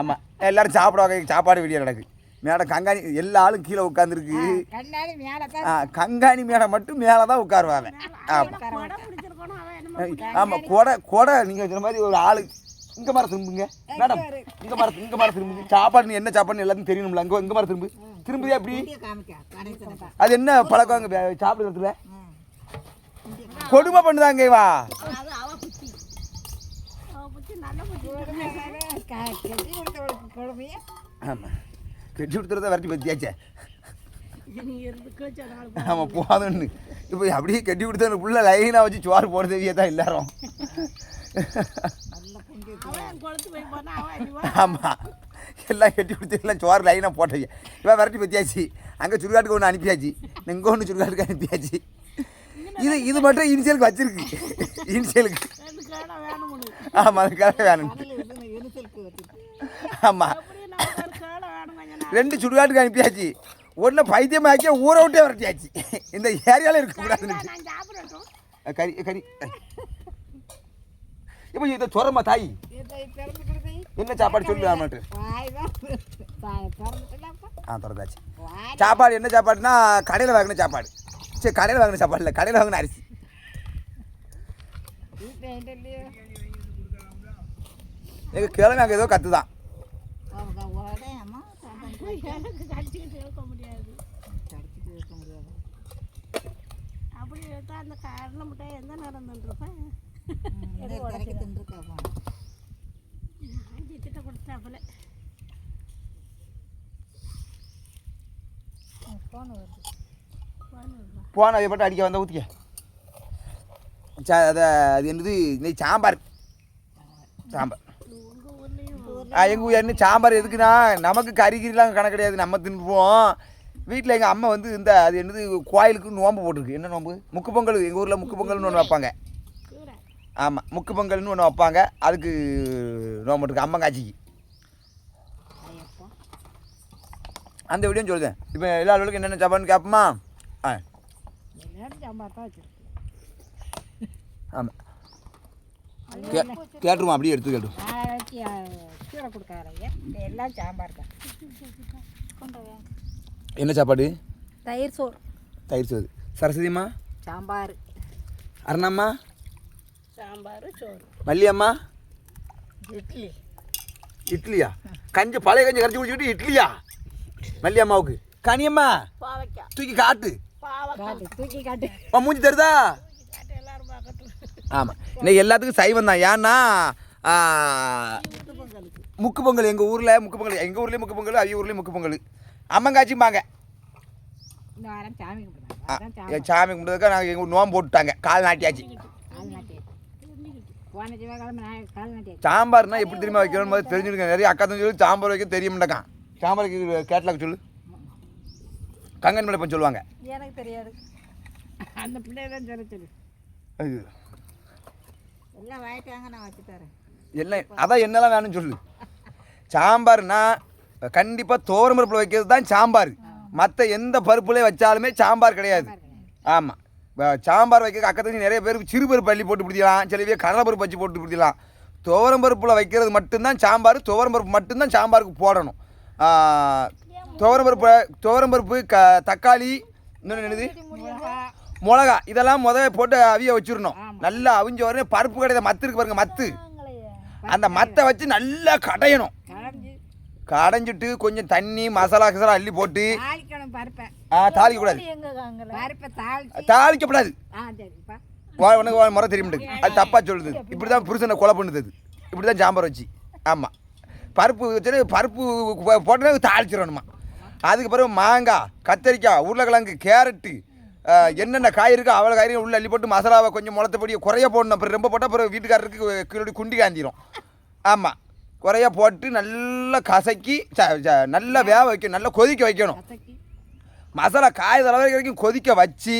ஆமாம் எல்லாரும் சாப்பிடுவாங்க. சாப்பாடு வெளியே கிடக்கு மேடம் கங்காணி எல்லா ஆளும் கீழே உட்காந்துருக்கு கண்ணாடி மேலே தான் ஆ கங்காணி மேடம் மட்டும் மேலே தான் உட்காருவாங்க. ஆமாம் ஆமாம் கொடை கொடை நீங்கள் சொன்ன மாதிரி ஒரு ஆளு. இங்கே மரம் திரும்புங்க. மேடம் இங்கே மரம் இங்கே மரம் திரும்புங்க. சாப்பாடு நீ என்ன சாப்பாடுன்னு எல்லாத்தையும் தெரியணும்ல. அங்கே இங்கே மரம் திரும்பு. திரும்புதே கடைசி அது என்ன பழக்கம் அங்கே சாப்பிடுறதுல? கொடுமை பண்ணுதாங்க வா கட்டி கொடுத்தவளுக்கு கொடுமையா ஆமாம் கெட்டி கொடுத்துறத விரட்டி பற்றியாச்சே ஆமாம் போதும்னு. இப்போ அப்படியே கட்டி கொடுத்த புள்ள லைனாக வச்சு சோறு போட தேவையே தான் எல்லாரும். ஆமாம் எல்லாம் கட்டி கொடுத்து எல்லாம் சோறு லைனாக போட்டீங்க இவன் விரட்டி பற்றியாச்சு அங்கே சுடுகாட்டுக்கு ஒன்று அனுப்பியாச்சு. இங்கே ஒன்று சுடுகாட்டுக்கு அனுப்பியாச்சு. இது இது மட்டும் இனிஷியலுக்கு வச்சிருக்கு. இனிஷியலுக்கு. ஆமாம் அதுக்காக கடை வேணும் ஆமாம் ரெண்டு சுடுகாட்டுக்கு அனுப்பியாச்சு. ஒன்று பைத்தியமாக்கி ஊரை விட்டே விரட்டியாச்சு. இந்த ஏரியாவில் இருக்கக்கூடாதுன்னு கறி கறி இப்போ இதை சொரமா தாய்? என்ன சாப்பாடு சொல்லு ஆமாட்டு ஆ திறந்தாச்சு. சாப்பாடு என்ன சாப்பாடுனா கடையில் வாங்கின சாப்பாடு. சரி கடையில் வாங்கின சாப்பாடு இல்லை கடையில் வாங்கின அரிசி. எங்கள் கிழமை அங்கே ஏதோ கற்று தான் அவங்க உடனே அம்மா எனக்கு கடிச்சிக்கிட்டு இருக்க முடியாது. கடிச்சிட்டு இருக்க முடியாது. அப்படி எடுத்தா அந்த கடலை மிட்டாய் எந்த நேரம் தின்றுருக்காப்பா அஞ்சு திட்ட கொடுத்தாப்புல. ஃபோன் வருது. போன மட்டும் அடிக்க வந்தால் ஊற்றிக்க சா அதை அது என்னது? இன்னைக்கு சாம்பார். சாம்பார். எங்கள் ஊர் என்ன சாம்பார் எதுக்குன்னா நமக்கு கறி கிரிலாம் கணக்கு கிடையாது நம்ம தின்னுப்போம் வீட்டில் எங்கள் அம்மா வந்து இந்த அது என்னது கோயிலுக்கு நோம்பு போட்டிருக்கு. என்ன நோம்பு? முக்கு பொங்கல் எங்கள் ஊரில் முக்கு பொங்கல்னு ஒன்று வைப்பாங்க. ஆமாம் முக்கு பொங்கல்னு ஒன்று வைப்பாங்க. அதுக்கு நோம்பு இருக்கு அம்மா காட்சிக்கு ஐயப்பா அந்த வீடியோ சொல்லுதேன் இப்போ எல்லா அளவுக்கு என்னென்ன சாப்பாடுன்னு கேட்போமா ஆ. ஆமாம் கே கேட்டுருவோம் அப்படியே எடுத்து கேட்டுருவோம் நான் வச்சு கீரை கொடுக்காதீங்க எல்லாம் சாம்பார் தான். என்ன சாப்பாடு? தயிர் சோறு. தயிர் சோறு. சரஸ்வதிம்மா சாம்பார். அருணம்மா? சாம்பார் சோறு. மல்லியம்மா? இட்லி. இட்லியா? கஞ்சி பழைய கஞ்சி கரைச்சி குடிச்சிக்கிட்டு இட்லியா? மல்லியம்மாவுக்கு. கனியம்மா தூக்கி காட்டு. தூக்கி காட்டு. மூஞ்சி தருதா? ஆமாம் இன்னைக்கு எல்லாத்துக்கும் சைவம் தான். ஏன்னா முக்கு பொங்கல் எங்கள் ஊரில் முக்கு பொங்கல் எங்கள் ஊர்லேயும் முக்கு பொங்கல் அவங்க ஊர்லேயும் முக்கு பொங்கல். அம்மங்காட்சிம்பாங்க. சாமி கும்பிட்டதுக்கு நாங்கள் எங்கள் நோம்பு போட்டுட்டாங்க. கால் நாட்டியாச்சு. சாம்பார்னா எப்படி தெரியுமா வைக்கணும் போது தெரிஞ்சுருக்கேன் நிறைய அக்கா தம்பி சாம்பார் வைக்க தெரிய மாட்டேக்கான் சாம்பார் வைக்க கேட்டலாக் சொல்லு. கங்கன் மலைப்பன் சொல்லுவாங்க. எனக்கு தெரியாது. அந்த பிள்ளைய தான் சொல்ல. சொல்லு. எல்லாம் வாங்கிட்டாங்க நான் வச்சு தரேன். என்ன அதான் என்னெல்லாம் வேணும்னு சொல்லு. சாம்பார்னா கண்டிப்பாக தோரம் பருப்பில் வைக்கிறது தான் சாம்பார். மற்ற எந்த பருப்புலேயே வச்சாலுமே சாம்பார் கிடையாது. ஆமாம் சாம்பார் வைக்க அக்கத்துக்கு நிறைய பேருக்கு சிறு பருப்பு அள்ளி போட்டு பிடிக்கலாம். சில பேர் கடலை பருப்பு வச்சு போட்டு பிடிக்கலாம். துவரம் பருப்பில் வைக்கிறது மட்டும்தான் சாம்பார் துவரம் பருப்பு மட்டும்தான் சாம்பாருக்கு போடணும். துவரம் பருப்பு துவரம் பருப்பு க தக்காளி இன்னொன்று என்னது? மிளகா. இதெல்லாம் முத போட்டு அவிய வச்சிடணும். நல்லா அவிஞ்ச உடனே பருப்பு கிடையாது மத்து இருக்கு பாருங்க மத்து. அந்த மத்தை வச்சு நல்லா கடையணும். கடைஞ்சிட்டு கொஞ்சம் தண்ணி மசாலா கிசாலா அள்ளி போட்டு பருப்பை. தாளிச்சு. தாளிக்கப்படாது. உனக்கு முறை தெரிய மாட்டேங்குது அது தப்பாக சொல்லுது. இப்படி தான் புருஷனை கொலை பண்ணுது. இப்படி தான் சாம்பார் வச்சு. ஆமாம் பருப்பு வச்சு பருப்பு போட்டோன்னே தாளிச்சிடணுமா. அதுக்கு பிறகு மாங்காய் கத்தரிக்காய் உருளைக்கிழங்கு கேரட்டு என்னென்ன காய் இருக்கோ அவ்வளோ காய்கறி உள்ள அள்ளி போட்டு மசாலாவை கொஞ்சம் முளத்தப்படி குறைய போடணும். அப்புறம் ரொம்ப போட்டால் அப்புறம் வீட்டுக்காரருக்கு கிலோடி குண்டி காந்திரும் ஆமாம் குறைய போட்டு நல்லா கசக்கி ச- நல்லா வேக வைக்கணும். நல்லா கொதிக்க வைக்கணும். மசாலா காய் தலை வரைக்கும் கொதிக்க வச்சு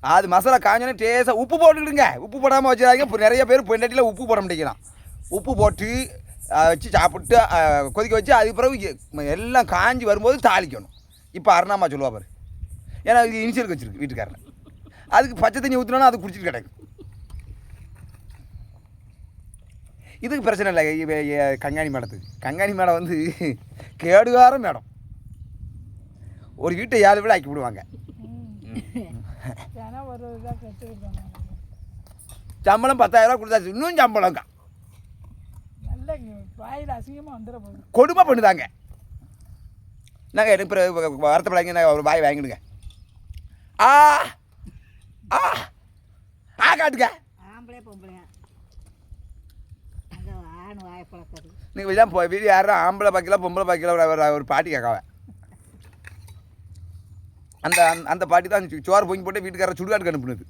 அது மசாலா காஞ்சோன்னே டேஸ்ட்டாக உப்பு போட்டுக்கிடுங்க. உப்பு போடாமல் வச்சுருக்காங்க இப்போ நிறைய பேர் பொண்டாட்டியில் உப்பு போட மாட்டேங்கிறான். உப்பு போட்டு வச்சு சாப்பிட்டு கொதிக்க வச்சு அதுக்கு பிறகு எல்லாம் காஞ்சி வரும்போது தாளிக்கணும். இப்போ அருணாமா சொல்லுவா பாரு. ஏன்னா இது இனிஷியலுக்கு வச்சிருக்கு வீட்டுக்காரன் அதுக்கு பச்சை தண்ணி ஊற்றினோன்னா அது குடிச்சிட்டு கிடக்கு. இதுக்கு பிரச்சனை இல்லை கங்காணி மேடத்துக்கு கங்காணி மேடம் வந்து கேடுகார மேடம். ஒரு வீட்டை ஏழு வீடு ஆக்கி விடுவாங்க. சம்பளம் பத்தாயிரம் கொடுத்தாச்சு இன்னும் சம்பளம் போகுது. கொடுமை பண்ணுதாங்க. நாங்கள் எனக்கு வருத்தப்படாங்க நான் ஒரு வாய் வாங்கிடுங்க. ஆ ஆ. ஆ காட்டுங்க ஆம்பளை பொம்பளையா? நீங்கள் வெளியே போ வெளியே யாரும் ஆம்பளை பாக்கில பொம்பளை பாக்கில ஒரு ஒரு- பாட்டி கேட்காவ. அந்த அந்த- அந்த பாட்டி தான் சோறு பொங்கி போட்டு வீட்டுக்காரர் சுடுகாட்டுக்கு அனுப்புனது.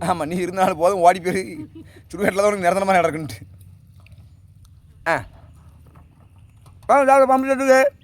ஆமாம் நீ இருந்தாலும் போதும் ஓடி போய் சுடுகாட்டில் தான் உனக்கு நிரந்தரமாக நடக்குன்ட்டு. ஆ. சாப்பிட பம்பு